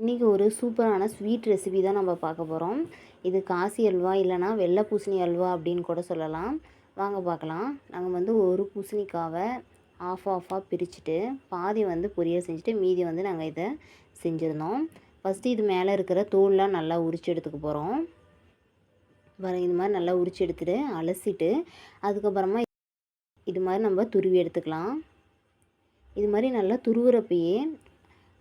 இன்றைக்கி ஒரு சூப்பரான ஸ்வீட் ரெசிபி தான் நம்ம பார்க்க போகிறோம் இது காசி அல்வா இல்லைனா வெள்ளை பூசணி அல்வா அப்படின்னு கூட சொல்லலாம். வாங்க பார்க்கலாம். நாங்கள் வந்து ஒரு பூசணிக்காவை ஆஃப் ஆஃபாக பிரிச்சுட்டு பாதி வந்து பொரியல் செஞ்சுட்டு மீதி வந்து நாங்கள் இதை செஞ்சுருந்தோம். ஃபஸ்ட்டு இது மேலே இருக்கிற தோல்லாம் நல்லா உரிச்சு எடுத்துக்க போகிறோம் பாருங்க இது மாதிரி நல்லா உரிச்சு எடுத்துட்டு அலசிட்டு அதுக்கப்புறமா இது மாதிரி நம்ம துருவி எடுத்துக்கலாம். இது மாதிரி நல்லா துருவுறப்பயே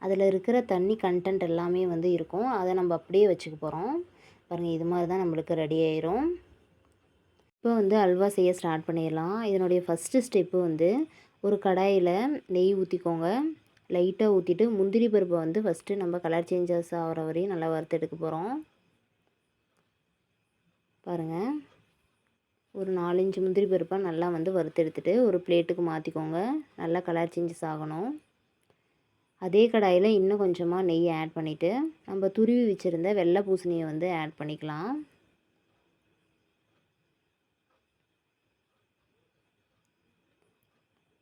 அதில் இருக்கிற தண்ணி கண்டென்ட் எல்லாமே வந்து இருக்கும். அதை நம்ம அப்படியே வச்சுக்க போகிறோம் பாருங்கள் இது மாதிரி தான் நம்மளுக்கு ரெடி ஆயிரும். இப்போ வந்து அல்வா செய்ய ஸ்டார்ட் பண்ணிடலாம். இதனுடைய ஃபஸ்ட்டு ஸ்டெப்பு வந்து ஒரு கடாயில் நெய் ஊற்றிக்கோங்க லைட்டாக ஊற்றிட்டு முந்திரி பருப்பை வந்து ஃபஸ்ட்டு நம்ம கலர் சேஞ்சஸ் ஆகிற வரையும் நல்லா வறுத்து எடுக்க போகிறோம் பாருங்கள் ஒரு நாலஞ்சு முந்திரி பருப்பை நல்லா வந்து வறுத்தெடுத்துட்டு ஒரு பிளேட்டுக்கு மாற்றிக்கோங்க நல்லா கலர் சேஞ்சஸ் ஆகணும். அதே கடாயில் இன்னும் கொஞ்சமாக நெய் ஆட் பண்ணிவிட்டு நம்ம துருவி வச்சுருந்த வெள்ளை பூசணியை வந்து ஆட் பண்ணிக்கலாம்.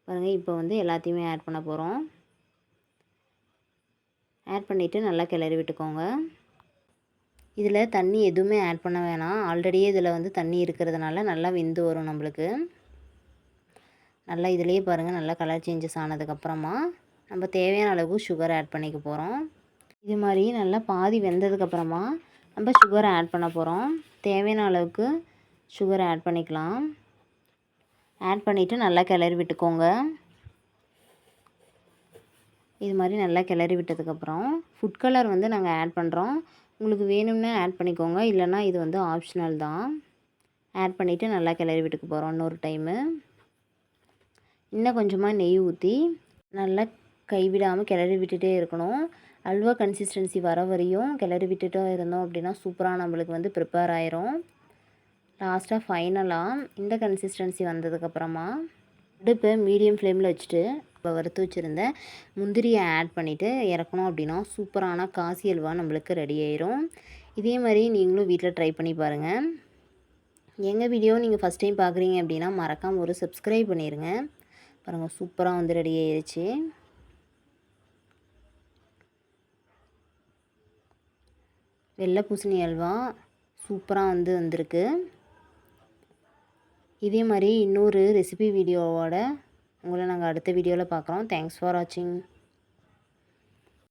பாருங்கள் இப்போ வந்து எல்லாத்தையுமே ஆட் பண்ண போகிறோம் ஆட் பண்ணிவிட்டு நல்லா கிளறி விட்டுக்கோங்க. இதில் தண்ணி எதுவுமே ஆட் பண்ண வேணாம். ஆல்ரெடியே இதில் வந்து தண்ணி இருக்கிறதுனால நல்லா வெந்து வரும் நம்மளுக்கு. நல்லா இதிலேயே பாருங்கள் நல்லா கலர் சேஞ்சஸ் ஆனதுக்கப்புறமா நம்ம தேவையான அளவு சுகர் ஆட் பண்ணிக்க போகிறோம் இது மாதிரி நல்லா பாதி வெந்ததுக்கப்புறமா நம்ம சுகரை ஆட் பண்ண போகிறோம் தேவையான அளவுக்கு சுகர் ஆட் பண்ணிக்கலாம். ஆட் பண்ணிவிட்டு நல்லா கிளறி விட்டுக்கோங்க. இது மாதிரி நல்லா கிளறி விட்டதுக்கப்புறம் ஃபுட் கலர் வந்து நாங்கள் ஆட் பண்ணுறோம் உங்களுக்கு வேணும்னா ஆட் பண்ணிக்கோங்க. இல்லைன்னா இது வந்து ஆப்ஷனல் தான். ஆட் பண்ணிவிட்டு நல்லா கிளறி விட்டுக்க போகிறோம் இன்னொரு டைமு இன்னும் கொஞ்சமாக நெய் ஊற்றி நல்லா கைவிடாமல் கிளறி விட்டுட்டே இருக்கணும். அல்வா கன்சிஸ்டன்சி வர வரையும் கிளறி விட்டுட்டே இருந்தோம் அப்படின்னா சூப்பராக நம்மளுக்கு வந்து ப்ரிப்பேர் ஆயிரும். லாஸ்ட்டாக ஃபைனலாக இந்த கன்சிஸ்டன்சி வந்ததுக்கப்புறமா அடுப்பை மீடியம் ஃப்ளேமில் வச்சுட்டு இப்போ வறுத்து வச்சுருந்த முந்திரியை ஆட் பண்ணிவிட்டு இறக்கணும் அப்படின்னா சூப்பரான காசி அல்வா நம்மளுக்கு ரெடி ஆயிரும். இதே மாதிரி நீங்களும் வீட்டில் ட்ரை பண்ணி பாருங்கள் எங்கள் வீடியோ நீங்கள் ஃபஸ்ட் டைம் பார்க்குறீங்க அப்படின்னா மறக்காமல் ஒரு சப்ஸ்கிரைப் பண்ணிடுங்க பாருங்கள் சூப்பராக வந்து ரெடி ஆயிடுச்சு வெள்ளை பூசணி அல்வா சூப்பராக வந்து வந்திருக்கு. இதே மாதிரி இன்னொரு ரெசிபி வீடியோவோட உங்களை நாங்கள் அடுத்த வீடியோவில் பார்க்குறோம். தேங்க்ஸ் ஃபார் வாட்சிங்